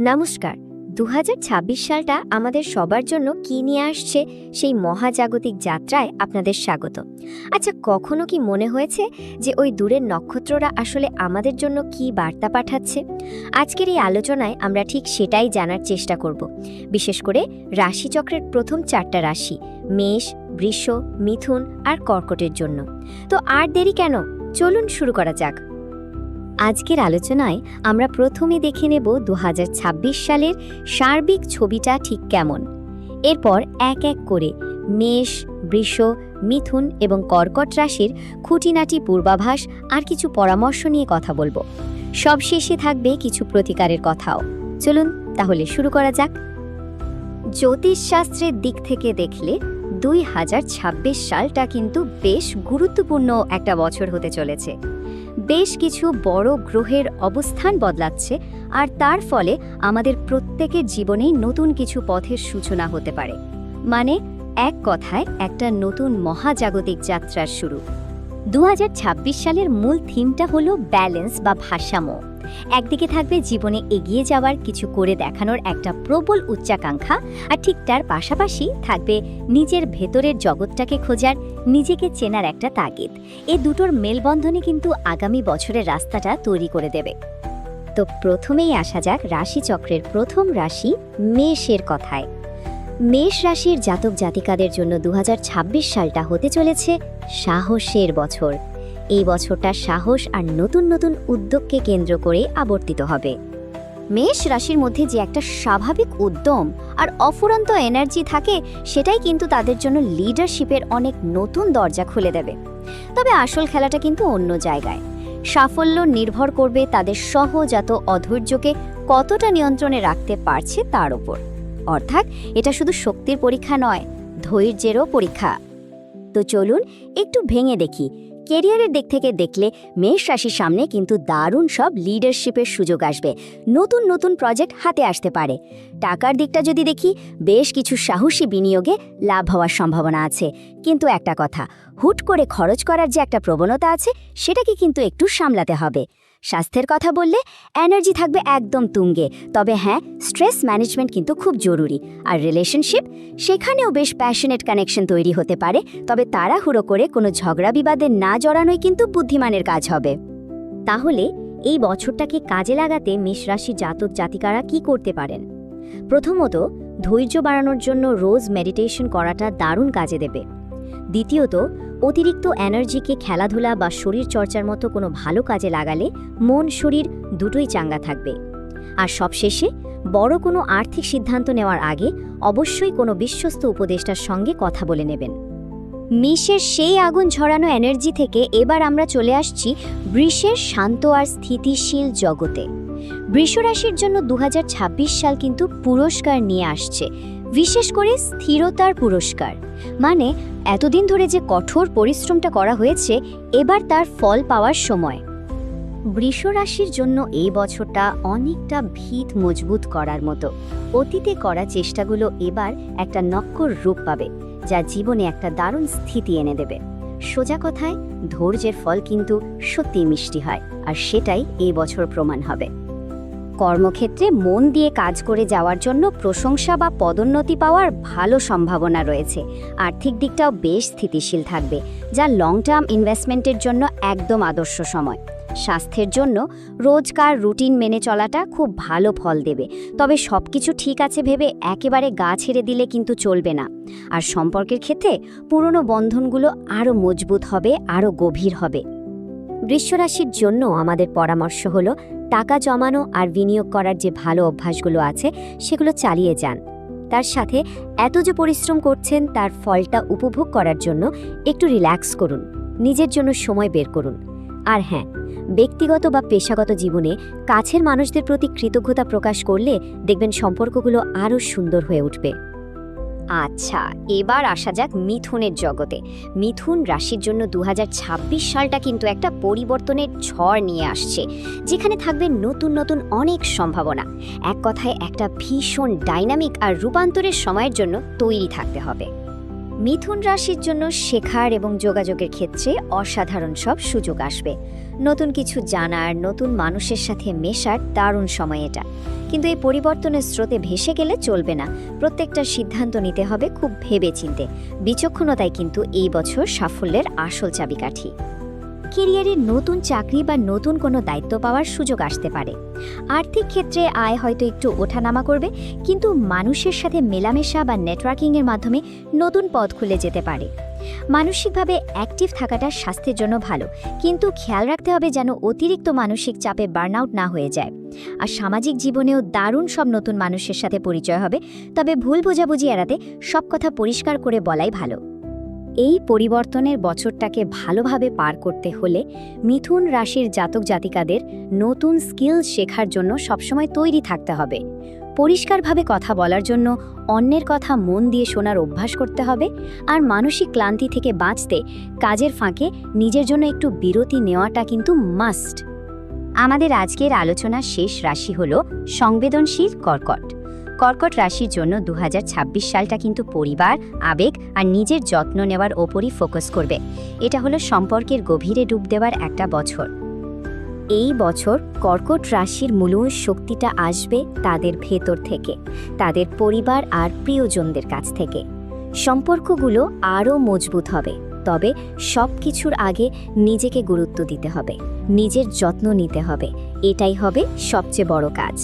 নমস্কার। দু হাজার ছাব্বিশ সালটা আমাদের সবার জন্য কি নিয়ে আসছে সেই মহাজাগতিক যাত্রায় আপনাদের স্বাগত। আচ্ছা কখনো কি মনে হয়েছে যে ওই দূরের নক্ষত্ররা আসলে আমাদের জন্য কি বার্তা পাঠাচ্ছে? আজকের এই আলোচনায় আমরা ঠিক সেটাই জানার চেষ্টা করব। বিশেষ করে রাশিচক্রের প্রথম চারটা রাশি, মেষ, বৃষ, মিথুন আর কর্কটের জন্য। তো আর দেরি কেন? চলুন শুরু করা যাক। আজকের আলোচনায় আমরা প্রথমে দেখে নেব দু হাজার ছাব্বিশ সালের সার্বিক ছবিটা ঠিক কেমন। এরপর এক এক করে মেষ, বৃষ, মিথুন এবং কর্কট রাশির খুঁটিনাটি পূর্বাভাস আর কিছু পরামর্শ নিয়ে কথা বলব। সবশেষে থাকবে কিছু প্রতিকারের কথাও। চলুন তাহলে শুরু করা যাক। জ্যোতিষশাস্ত্রের দিক থেকে দেখলে দুই হাজার ছাব্বিশ সালটা কিন্তু বেশ গুরুত্বপূর্ণ একটা বছর হতে চলেছে। বেশ কিছু বড় গ্রহের অবস্থান বদলাচ্ছে আর তার ফলে আমাদের প্রত্যেকের জীবনেই নতুন কিছু পথের সূচনা হতে পারে। মানে এক কথায় একটা নতুন মহাজাগতিক যাত্রার শুরু। দু হাজার ছাব্বিশ সালের মূল থিমটা হলো ব্যালেন্স বা ভারসাম্য। একদিকে থাকবে জীবনে এগিয়ে যাওয়ার কিছু করে দেখানোর একটা প্রবল উচ্চাকাঙ্ক্ষা, আর ঠিক তার পাশাপাশি থাকবে নিজের ভেতরের জগৎটাকে খোঁজার, নিজেকে চেনার একটা তাগিদ। এ দুটোর মেলবন্ধনে কিন্তু আগামী বছরের রাস্তাটা তৈরি করে দেবে। তো প্রথমেই আসা যাক রাশিচক্রের প্রথম রাশি মেষের কথায়। মেষ রাশির জাতক জাতিকাদের জন্য দু হাজার ছাব্বিশ সালটা হতে চলেছে সাহসের বছর। এই বছরটা সাহস আর নতুন নতুন উদ্যোগকে কেন্দ্র করে আবর্তিত হবে। মেষ রাশির মধ্যে যে একটা স্বাভাবিক উদ্যম আর অফুরন্ত এনার্জি থাকে, সেটাই কিন্তু তাদের জন্য লিডারশিপের অনেক নতুন দরজা খুলে দেবে। তবে আসল খেলাটা কিন্তু অন্য জায়গায়। সাফল্য নির্ভর করবে তাদের সহজাত অধৈর্যকে কতটা নিয়ন্ত্রণে রাখতে পারছে তার উপর অর্থাৎ এটা শুধু শক্তির পরীক্ষা নয়, ধৈর্যেরও পরীক্ষা। তো চলুন একটু ভেঙে দেখি কেরিয়ারের দিক থেকে দেখলে মেষ রাশির সামনে কিন্তু দারুণ সব লিডারশিপের সুযোগ আসবে। নতুন নতুন প্রজেক্ট হাতে আসতে পারে। টাকার দিকটা যদি দেখি, বেশ কিছু সাহসী বিনিয়োগে লাভ হওয়ার সম্ভাবনা আছে। কিন্তু একটা কথা, হুট করে খরচ করার যে একটা প্রবণতা আছে, সেটাকে কিন্তু একটু সামলাতে হবে। স্বাস্থ্যের কথা বললে এনার্জি থাকবে একদম তুঙ্গে। তবে হ্যাঁ স্ট্রেস ম্যানেজমেন্ট কিন্তু খুব জরুরি। আর রিলেশনশিপ সেখানেও বেশ প্যাশনেট কানেকশন তৈরি হতে পারে। তবে তাড়াহুড়ো করে কোনো ঝগড়া বিবাদে না জড়ানোই কিন্তু বুদ্ধিমানের কাজ হবে। তাহলে এই বছরটাকে কাজে লাগাতে মেষ রাশি জাতক জাতিকারা কি করতে পারেন? প্রথমত, ধৈর্য বাড়ানোর জন্য রোজ মেডিটেশন করাটা দারুণ কাজে দেবে। দ্বিতীয়ত, অতিরিক্ত এনার্জিকে খেলাধুলা বা শরীর চর্চার মতো কোনো ভালো কাজে লাগালে মন, শরীর দুটোই চাঙ্গা থাকবে। আর সবশেষে, বড় কোনো আর্থিক সিদ্ধান্ত নেওয়ার আগে অবশ্যই কোনো বিশ্বস্ত উপদেষ্টার সঙ্গে কথা বলে নেবেন। মিশের সেই আগুন ঝরানো এনার্জি থেকে এবার আমরা চলে আসছি বৃষের শান্ত আর স্থিতিশীল জগতে। বৃষরাশির জন্য দু হাজার ছাব্বিশ সাল কিন্তু পুরস্কার নিয়ে আসছে বিশেষ করে স্থিরতার পুরস্কার। মানে এতদিন ধরে যে কঠোর পরিশ্রমটা করা হয়েছে, এবার তার ফল পাওয়ার সময়। বৃষ রাশির জন্য এই বছরটা অনেকটা ভিত মজবুত করার মতো। অতীতে করা চেষ্টাগুলো এবার একটা নক্কর রূপ পাবে, যা জীবনে একটা দারুণ স্থিতি এনে দেবে। সোজা কথায়, ধৈর্যের ফল কিন্তু সত্যি মিষ্টি হয়, আর সেটাই এই বছর প্রমাণ হবে। কর্মক্ষেত্রে মন দিয়ে কাজ করে যাওয়ার জন্য প্রশংসা বা পদোন্নতি পাওয়ার ভালো সম্ভাবনা রয়েছে। আর্থিক দিকটাও বেশ স্থিতিশীল থাকবে, যা লং টার্ম ইনভেস্টমেন্টের জন্য একদম আদর্শ সময়। স্বাস্থ্যের জন্য রোজকার রুটিন মেনে চলাটা খুব ভালো ফল দেবে, তবে সব কিছু ঠিক আছে ভেবে একেবারে গা ছেড়ে দিলে কিন্তু চলবে না। আর সম্পর্কের ক্ষেত্রে পুরনো বন্ধনগুলো আরও মজবুত হবে, আরও গভীর হবে। বৃশ্বরাশির জন্য আমাদের পরামর্শ হলো টাকা জমানো আর বিনিয়োগ করার যে ভালো অভ্যাসগুলো আছে, সেগুলো চালিয়ে যান। তার সাথে এত যে পরিশ্রম করছেন, তার ফলটা উপভোগ করার জন্য একটু রিল্যাক্স করুন, নিজের জন্য সময় বের করুন। আর হ্যাঁ ব্যক্তিগত বা পেশাগত জীবনে কাছের মানুষদের প্রতি কৃতজ্ঞতা প্রকাশ করলে দেখবেন সম্পর্কগুলো আরও সুন্দর হয়ে উঠবে। আচ্ছা এবার আসা যাক মিথুনের জগতে। মিথুন রাশির জন্য দু হাজার ছাব্বিশ সালটা কিন্তু একটা পরিবর্তনের ঝড় নিয়ে আসছে, যেখানে থাকবে নতুন নতুন অনেক সম্ভাবনা। এক কথায় একটা ভীষণ ডাইনামিক আর রূপান্তরের সময়ের জন্য তৈরি থাকতে হবে। মিথুন রাশির জন্য শেখার এবং যোগাযোগের ক্ষেত্রে অসাধারণ সব সুযোগ আসবে। নতুন কিছু জানার, নতুন মানুষের সাথে মেশার দারুণ সময় এটা। কিন্তু এই পরিবর্তনের স্রোতে ভেসে গেলে চলবে না। প্রত্যেকটা সিদ্ধান্ত নিতে হবে খুব ভেবে চিনতে বিচক্ষণতায় কিন্তু এই বছর সাফল্যের আসল চাবিকাঠি। কেরিয়ারে নতুন চাকরি বা নতুন কোনো দায়িত্ব পাওয়ার সুযোগ আসতে পারে। আর্থিক ক্ষেত্রে আয় হয়তো একটু ওঠানামা করবে, কিন্তু মানুষের সাথে মেলামেশা বা নেটওয়ার্কিংয়ের মাধ্যমে নতুন পথ খুলে যেতে পারে। মানসিকভাবে অ্যাক্টিভ থাকাটা স্বাস্থ্যের জন্য ভালো, কিন্তু খেয়াল রাখতে হবে যেন অতিরিক্ত মানসিক চাপে বার্নআউট না হয়ে যায়। আর সামাজিক জীবনেও দারুণ সব নতুন মানুষের সাথে পরিচয় হবে, তবে ভুল বোঝাবুঝি এড়াতে সব কথা পরিষ্কার করে বলাই ভালো। এই পরিবর্তনের বছরটাকে ভালোভাবে পার করতে হলে মিথুন রাশির জাতক জাতিকাদের নতুন স্কিল শেখার জন্য সবসময় তৈরি থাকতে হবে। পরিষ্কারভাবে কথা বলার জন্য অন্যের কথা মন দিয়ে শোনার অভ্যাস করতে হবে আর মানসিক ক্লান্তি থেকে বাঁচতে কাজের ফাঁকে নিজের জন্য একটু বিরতি নেওয়াটা কিন্তু মাস্ট। আমাদের আজকের আলোচনার শেষ রাশি হল সংবেদনশীল কর্কট। কর্কট রাশির জন্য দু হাজার ছাব্বিশ সালটা কিন্তু পরিবার, আবেগ আর নিজের যত্ন নেওয়ার ওপরই ফোকাস করবে। এটা হলো সম্পর্কের গভীরে ডুব দেওয়ার একটা বছর। এই বছর কর্কট রাশির মূল শক্তিটা আসবে তাদের ভেতর থেকে, তাদের পরিবার আর প্রিয়জনদের কাছ থেকে। সম্পর্কগুলো আরও মজবুত হবে, তবে সব কিছুর আগে নিজেকে গুরুত্ব দিতে হবে, নিজের যত্ন নিতে হবে, এটাই হবে সবচেয়ে বড় কাজ।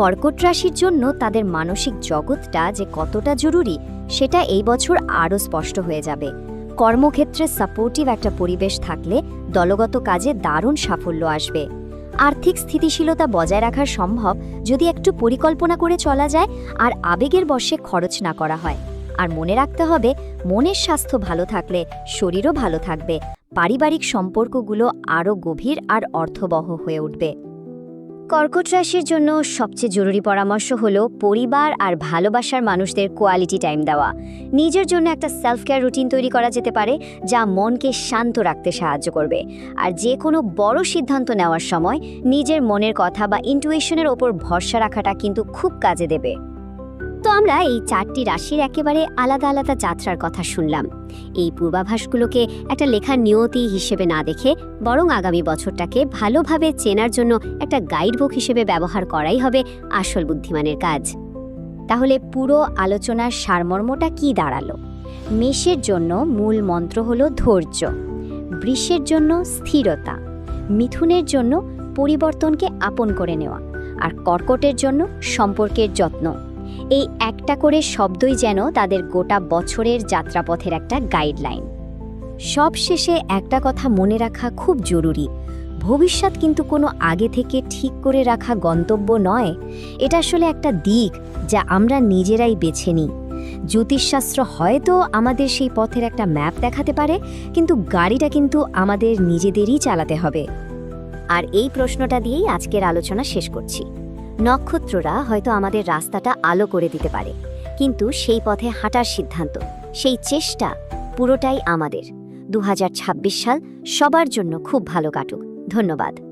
কর্কট রাশির জন্য তাদের মানসিক জগৎটা যে কতটা জরুরি, সেটা এই বছর আরও স্পষ্ট হয়ে যাবে। কর্মক্ষেত্রে সাপোর্টিভ একটা পরিবেশ থাকলে দলগত কাজে দারুণ সাফল্য আসবে। আর্থিক স্থিতিশীলতা বজায় রাখা সম্ভব যদি একটু পরিকল্পনা করে চলা যায় আর আবেগের বশে খরচ না করা হয়। আর মনে রাখতে হবে, মনের স্বাস্থ্য ভালো থাকলে শরীরও ভালো থাকবে, পারিবারিক সম্পর্কগুলো আরও গভীর আর অর্থবহ হয়ে উঠবে। কর্কট রাশির জন্য সবচেয়ে জরুরি পরামর্শ হলো পরিবার আর ভালোবাসার মানুষদের কোয়ালিটি টাইম দেওয়া। নিজের জন্য একটা সেলফ কেয়ার রুটিন তৈরি করা যেতে পারে, যা মনকে শান্ত রাখতে সাহায্য করবে। আর যে কোনো বড় সিদ্ধান্ত নেওয়ার সময় নিজের মনের কথা বা ইন্টুয়েশনের ওপর ভরসা রাখাটা কিন্তু খুব কাজে দেবে। তো আমরা এই চারটি রাশির একেবারে আলাদা আলাদা যাত্রার কথা শুনলাম। এই পূর্বাভাসগুলোকে একটা লেখার নিয়তি হিসেবে না দেখে বরং আগামী বছরটাকে ভালোভাবে চেনার জন্য একটা গাইডবুক হিসেবে ব্যবহার করাই হবে আসল বুদ্ধিমানের কাজ। তাহলে পুরো আলোচনার সারমর্মটা কি দাঁড়াল? মেষের জন্য মূল মন্ত্র হল ধৈর্য, বৃষের জন্য স্থিরতা, মিথুনের জন্য পরিবর্তনকে আপন করে নেওয়া, আর কর্কটের জন্য সম্পর্কের যত্ন। এই একটা করে শব্দই যেন তাদের গোটা বছরের যাত্রাপথের একটা গাইডলাইন সব শেষে একটা কথা মনে রাখা খুব জরুরি। ভবিষ্যৎ কিন্তু কোনো আগে থেকে ঠিক করে রাখা গন্তব্য নয়। এটা আসলে একটা দিক যা আমরা নিজেরাই বেছে নিই। জ্যোতিষশাস্ত্র হয়তো আমাদের সেই পথের একটা ম্যাপ দেখাতে পারে, কিন্তু গাড়িটা কিন্তু আমাদের নিজেদেরই চালাতে হবে। আর এই প্রশ্নটা দিয়েই আজকের আলোচনা শেষ করছি। নক্ষত্ররা হয়তো আমাদের রাস্তাটা আলো করে দিতে পারে। কিন্তু সেই পথে হাঁটার সিদ্ধান্ত, সেই চেষ্টা পুরোটাই আমাদের। দু হাজার ছাব্বিশ সাল সবার জন্য খুব ভালো কাটুক। ধন্যবাদ।